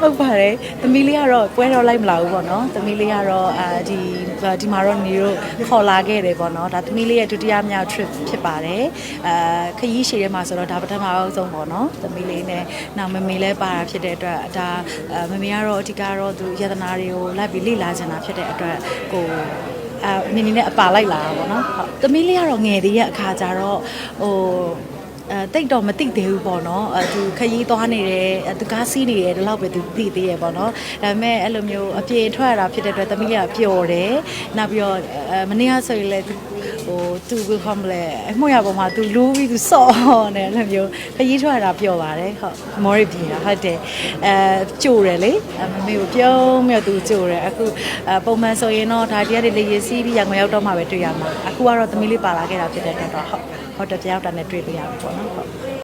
ဟုတ်ပါတယ်သမီးလေးကတော့ပွဲတော့လိုက်မလာဘူးပေါ့နော်သမီးလေးကတော့အာဒီဒီမှာတော့နေတို့ခေါ်လာခဲ့တယ်ပေါ့နော်ဒါသမီးလေးရဲ့ဒုတိယမြောက် trip ဖြစ်ပါတယ်အာခရီးရှည်ထဲမှာဆိုတော့ဒါပထမအောင်ဆုံးပေါ့နော်သမီးလေးနဲ့နောက်မမေလည်းပါတာဖြစ်တဲ့အတွက်ဒါအာမမေကတော့အဓိကတော့သူယတနာတွေကိုလိုက်ပြီးလေ့လာချင်တာဖြစ်တဲ့အတွက်ကိုအာနင်းနေနဲ့အပါလိုက်လာတာပေါ့နော်ဟုတ်သမီးလေးကတော့ငယ်သေးရဲ့အခါကျတော့ဟိုအဲ တိတ်တော့မသိသေးဘူးပေါ့နော်အဲသူခရီးသွားနေတယ်အဲသူကားစီးနေတယ်ဒီလောက်ပဲသူသိသေးရပေါ့နော်ဒါပေမဲ့အဲ့လိုမျိုးအပြေထွက်ရတာဖြစ်တဲ့အတွက်သမီးကပျော်တယ်နောက်ပြီးတော့အဲမနေ့ကဆိုရင်လည်းသူဟိုသူဘယ်ခေါမလဲအမှုရပေါ်မှာသူလူးပြီးသူစော့နေအဲ့လိုမျိုးခရီးထွက်ရတာပျော်ပါတယ်ဟုတ်မော်ရီပြေတာဟုတ်တယ်အဲကြိုတယ်လေအဲမမေကိုပြုံးမြတ်သူကြိုတယ်အခုအဲပုံမှန်ဆိုရင်တော့ဒါတရားတွေလေရေးစီးပြီးရံငွေရောက်တော့မှပဲတွေ့ရမှာအခုကတော့သမီးလေးပါလာခဲ့တာဖြစ်တဲ့အတွက်တော့ဟုတ်ဟုတ်တယ်ပြောက်တာနဲ့တွေ့လို့ရပြီပေါ့နော် up.